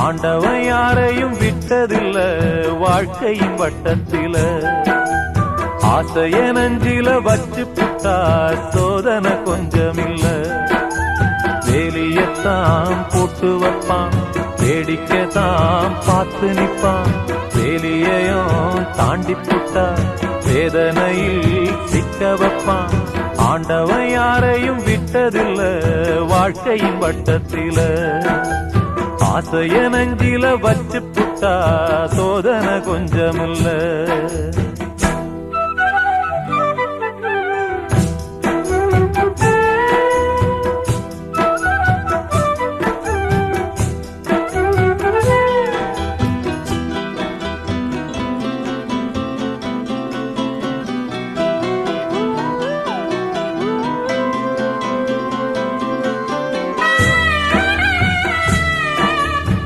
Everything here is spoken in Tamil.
ஆண்டவன் யாரையும் விட்டதில்ல வாழ்க்கையின் வட்டத்தில. ஆசைய நஞ்சில வச்சு புட்டா சோதனை கொஞ்சமில்ல. வேலியத்தான் போட்டு வைப்பான் வேடிக்கைத்தான் பார்த்து நிற்பான். வேலியையும் தாண்டி புட்டா வேதனையில் சிக்க வைப்பான். ஆண்டவன் யாரையும் விட்டதில்ல வாழ்க்கையின் வட்டத்தில. ஆசைய நெஞ்சில வச்சு புட்டா சோதனை கொஞ்சமில்லை.